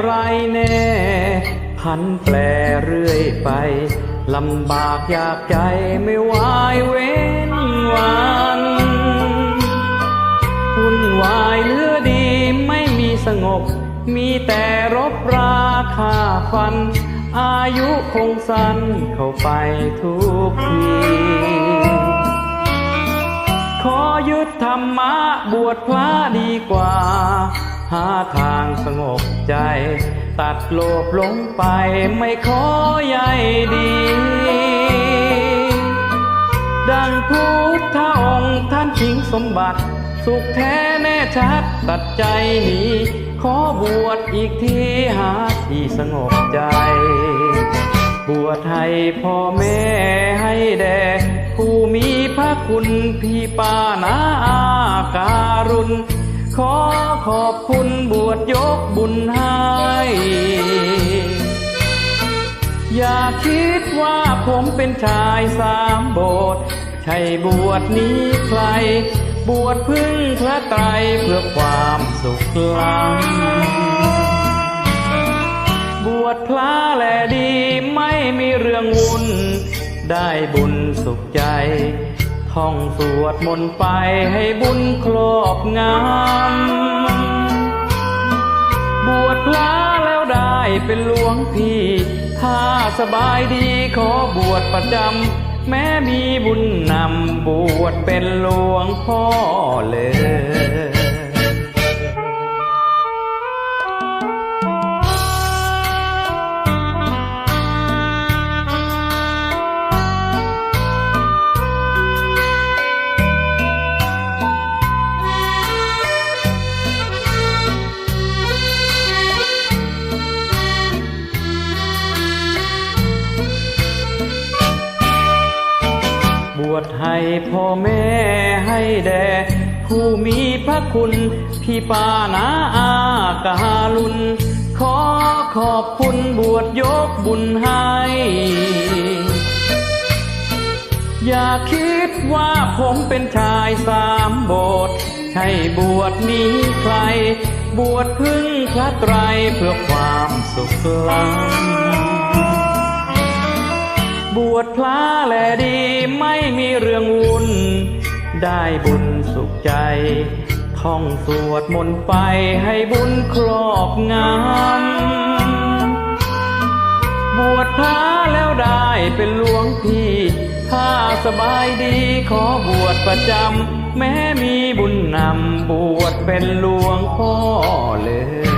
ไรแน่ พันแปรเรื่อยไปลำบากอยากใจไม่วายเว้นวันวุ่นวายเหลือดีไม่มีสงบ มีแต่รบราคาฟัน อายุคงสั้นเข้าไปทุกทีขอยึดธรรมะบวชพระดีกว่า หาทางสงบใจ ตัดโลภหลงไปไม่ขอใยดี ดังพุทธองค์ท่านทิ้งสมบัติ สุขแท้แน่ชัดตัดใจหนี้ขอบวชอีกทีหาที่สงบใจ บวชให้พ่อแม่ให้แด่ผู้มีพระคุณพี่ป้านาอาการุณ ขอขอบคุณบวชยกบุญให้ อย่าคิดว่าผมเป็นชายสามโบสถ์ใช่บวชนี้ใคร บวชพึ่งพระไตรเพื่อความสุขล้ำบวชพระแลดีไม่มีเรื่องวุ่น ได้บุญสุขใจ ท่องสวดมนต์ไปให้บุญครอบงำบวชพระแล้วได้เป็นหลวงพี่ ถ้าสบายดีขอบวชประจำแม้มีบุญนำบวชเป็นหลวงพ่อเลย วชให้พ่อแม่ให้แด่ผู้มีพระคุณ พี่ปานาอากาลุน ขอขอบคุณบวชยกบุญให้ อย่าคิดว่าผมเป็นชายสามโบสถ์ใช่บวชนี้ใคร บวชพึ่งพระไตรเพื่อความสุขล้ำบวชพระแลดีไม่ เรื่องวุ่น ได้บุญสุขใจ ท่องสวดมนต์ไปให้บุญครอบงำบวชพระแล้วได้เป็นหลวงพี่ ถ้าสบายดีขอบวชประจำ แม้มีบุญนำบวชเป็นหลวงพ่อเลย